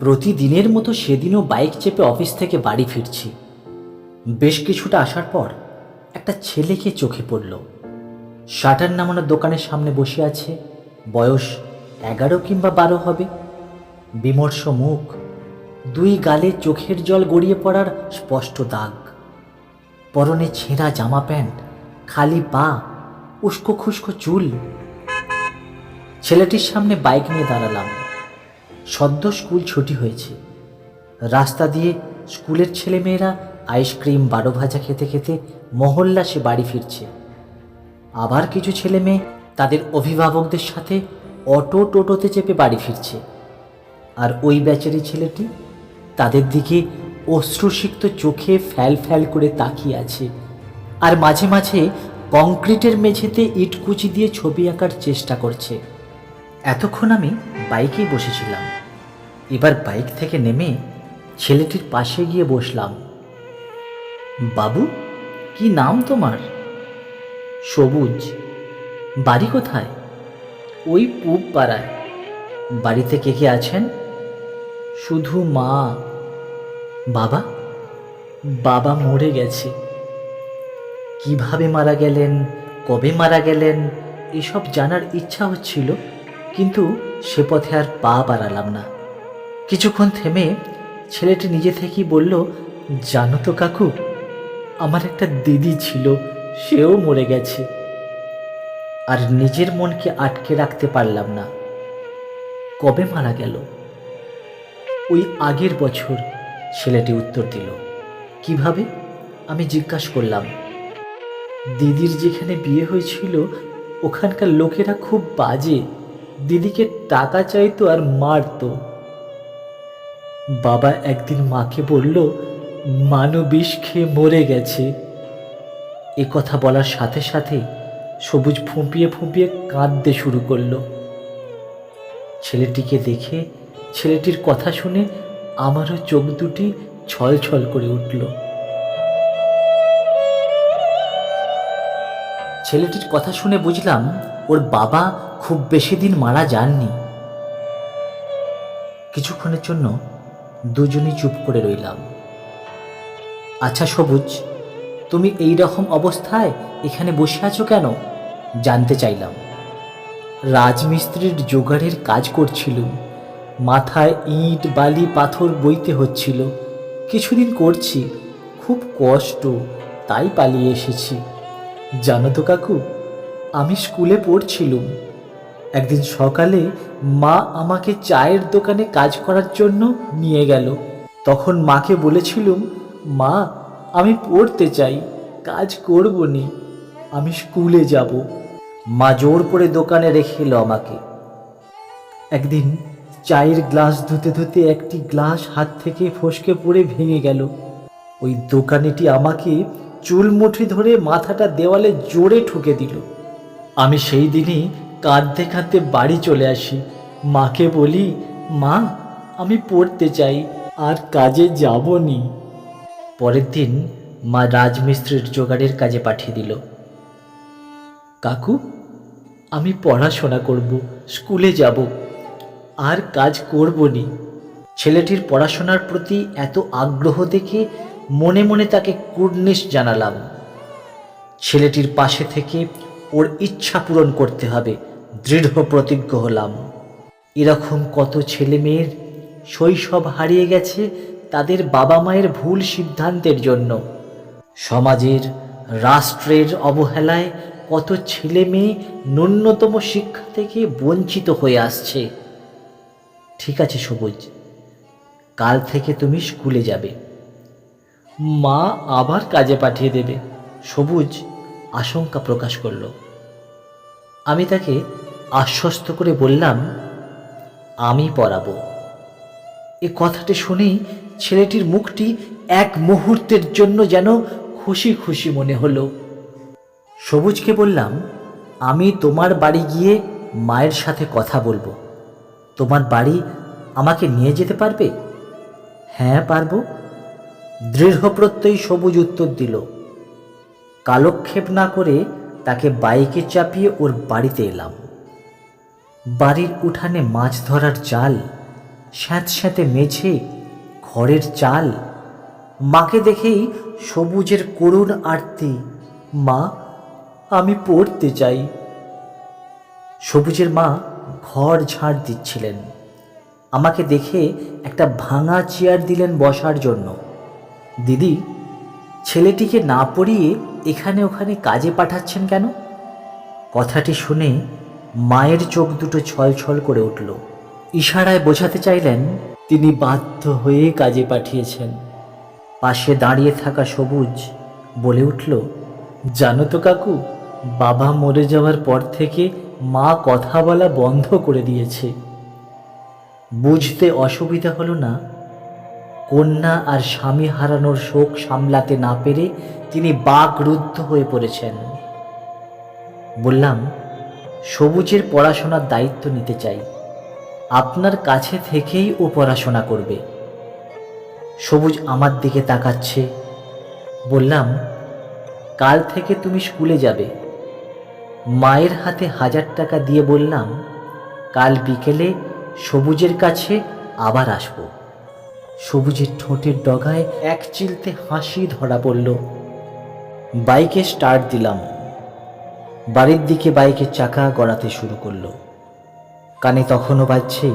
প্রতিদিনের মতো সেদিনও বাইক চেপে অফিস থেকে বাড়ি ফিরছি। বেশ কিছুটা আসার পর একটা ছেলেকে চোখে পড়ল। শাটার নামানোর দোকানের সামনে বসে আছে। বয়স এগারো কিংবা বারো হবে। বিমর্ষ মুখ। দুই গালে চোখের জল গড়িয়ে পড়ার স্পষ্ট দাগ। পরনে ছেঁড়া জামা প্যান্ট, খালি পা, উস্কো খুস্কো চুল। ছেলেটির সামনে বাইক নিয়ে দাঁড়ালাম। সদ্য স্কুল ছুটি হয়েছে। রাস্তা দিয়ে স্কুলের ছেলেমেয়েরা আইসক্রিম বারো ভাজা খেতে খেতে মহল্লাসে বাড়ি ফিরছে। আবার কিছু ছেলে মেয়ে তাদের অভিভাবকদের সাথে অটো টোটোতে চেপে বাড়ি ফিরছে। আর ওই ব্যাচারি ছেলেটি তাদের দিকে অশ্রুসিক্ত চোখে ফ্যাল ফ্যাল করে তাকিয়ে আছে। আর মাঝে মাঝে কংক্রিটের মেঝেতে ইটকুচি দিয়ে ছবি আঁকার চেষ্টা করছে। এতক্ষণ আমি বাইকেই বসেছিলাম। এবার বাইক থেকে নেমে ছেলেটির পাশে গিয়ে বসলাম। বাবু, কি নাম তোমার? সবুজ। বাড়ি কোথায়? ওই পূব পাড়ায় বাড়িতে কে কে আছেন? শুধু মা। বাবা? বাবা মরে গেছে। কীভাবে মারা গেলেন? কবে মারা গেলেন? এসব জানার ইচ্ছা হচ্ছিল, কিন্তু সে পথে আর পা বাড়ালাম না। কিছুক্ষণ থেমে ছেলেটি নিজে থেকেই বলল, জানো তো কাকু, আমার একটা দিদি ছিল, সেও মরে গেছে। আর নিজের মনকে আটকে রাখতে পারলাম না। কবে মারা গেল? ওই আগের বছর ছেলেটি উত্তর দিল, কীভাবে? আমি জিজ্ঞাসা করলাম। দিদির যেখানে বিয়ে হয়েছিল, ওখানকার লোকেরা খুব বাজে। দিদিকে টাকা চাইতো আর মারতো। বাবা একদিন মাকে বলল, মানু বিষ খেয়ে মরে গেছে। এ কথা বলার সাথে সাথে সবুজ ফুঁপিয়ে ফুঁপিয়ে কাঁদতে শুরু করল। ছেলেটিকে দেখে ছেলেটির কথা শুনে আমারও চোখ দুটি ছল ছল করে উঠল। ছেলেটির কথা শুনে বুঝলাম ওর বাবা খুব বেশি দিন মারা যাননি। কিছুক্ষণের জন্য দুজনেই চুপ করে রইলাম। আচ্ছা সবুজ, তুমি এই রকম অবস্থায় এখানে বসে আছো কেন? জানতে চাইলাম। রাজমিস্ত্রির জোগাড়ের কাজ করছিলুম মাথায় ইট, বালি, পাথর বইতে হচ্ছিল। কিছুদিন করছি, খুব কষ্ট, তাই পালিয়ে এসেছি। জানো তো কাকু, আমি স্কুলে পড়ছিলুম। একদিন সকালে মা আমাকে চায়ের দোকানে কাজ করার জন্য নিয়ে গেল। তখন মাকে বলেছিলুম, মা, আমি পড়তে চাই, কাজ করব নি, আমি স্কুলে যাব। মা জোর করে দোকানে রেখে এলো আমাকে। একদিন চায়ের গ্লাস ধুতে ধুতে একটি গ্লাস হাত থেকে ফসকে পড়ে ভেঙে গেল। ওই দোকানিটি আমাকে চুল মুঠি ধরে মাথাটা দেওয়ালে জোরে ঠুকে দিল। আমি সেই দিনই কাঁদতে কাঁদতে বাড়ি চলে আসি। মাকে বলি, মা, আমি পড়তে চাই, আর কাজে যাব নি পরের দিন মা রাজমিস্ত্রির জোগাড়ের কাজে পাঠিয়ে দিল। কাকু, আমি পড়াশোনা করব, স্কুলে যাব, আর কাজ করব নি ছেলেটির পড়াশোনার প্রতি এত আগ্রহ দেখে মনে মনে তাকে কুর্নিশ জানালাম। ছেলেটির পাশে থেকে ওর ইচ্ছা পূরণ করতে হবে, দৃঢ় প্রতিজ্ঞ হলাম। এরকম কত ছেলে মেয়ের শৈশব হারিয়ে গেছে তাদের বাবা মায়ের ভুল সিদ্ধান্তের জন্য। সমাজের, রাষ্ট্রের অবহেলায় কত ছেলে মেয়ে ন্যূনতম শিক্ষা থেকে বঞ্চিত হয়ে আসছে। ঠিক আছে, সবুজ। কাল থেকে তুমি স্কুলে যাবে। মা আবার কাজে পাঠিয়ে দেবে। সবুজ আশঙ্কা প্রকাশ করল। আমি তাকে আশ্বস্ত করে বললাম, আমি পড়াবো। এ কথাটি শুনেই ছেলেটির মুখটি এক মুহূর্তের জন্য যেন খুশি খুশি মনে হলো। সবুজকে বললাম, আমি তোমার বাড়ি গিয়ে মায়ের সাথে কথা বলব। তোমার বাড়ি আমাকে নিয়ে যেতে পারবে? হ্যাঁ পারব। দৃঢ় প্রত্যয়ী সবুজ উত্তর দিল। কালক্ষেপ না করে তাকে বাইকে চাপিয়ে ওর বাড়িতে এলাম। বাড়ির উঠানে মাছ ধরার জাল স্যাঁতস্যাঁতে মেঝে, ঘরের চাল, মাকে দেখেই সবুজের করুণ আরতি, মা, আমি পড়তে চাই। সবুজের মা ঘর ঝাড় দিচ্ছিলেন। আমাকে দেখে একটা ভাঙা চেয়ার দিলেন বসার জন্য। দিদি, ছেলেটিকে না পড়িয়ে এখানে ওখানে কাজে পাঠাচ্ছেন কেন? কথাটি শুনে মায়ের চোখ দুটো ছলছল করে উঠল। ইশারায় বোঝাতে চাইলেন, তিনি বাধ্য হয়ে কাজে পাঠিয়েছেন। পাশে দাঁড়িয়ে থাকা সবুজ বলে উঠল, জানো তো কাকু, বাবা মরে যাওয়ার পর থেকে মা কথা বলা বন্ধ করে দিয়েছে। বুঝতে অসুবিধা হলো না কন্যা আর স্বামী হারানোর শোক সামলাতে না পেরে তিনি বাকরুদ্ধ হয়ে পড়েছেন। বললাম, সবুজের পড়াশোনার দায়িত্ব নিতে চাই। আপনার কাছে থেকেই ও পড়াশোনা করবে। সবুজ আমার দিকে তাকাচ্ছে। বললাম, কাল থেকে তুমি স্কুলে যাবে। মায়ের হাতে হাজার টাকা দিয়ে বললাম, কাল বিকেলে সবুজের কাছে আবার আসব। সবুজের ঠোঁটের ডগায় এক চিলতে হাসি ধরা পড়ল। বাইকে স্টার্ট দিলাম। বাড়ির দিকে বাইকের চাকা গড়াতে শুরু করল। কানে তখনও বাজছে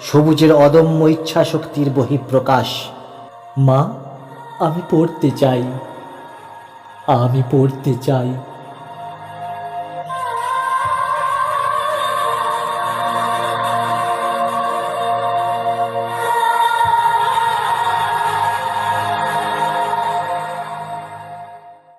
সবুজের অদম্য ইচ্ছা শক্তির বহিঃপ্রকাশ। মা, আমি পড়তে চাই। আমি পড়তে চাই।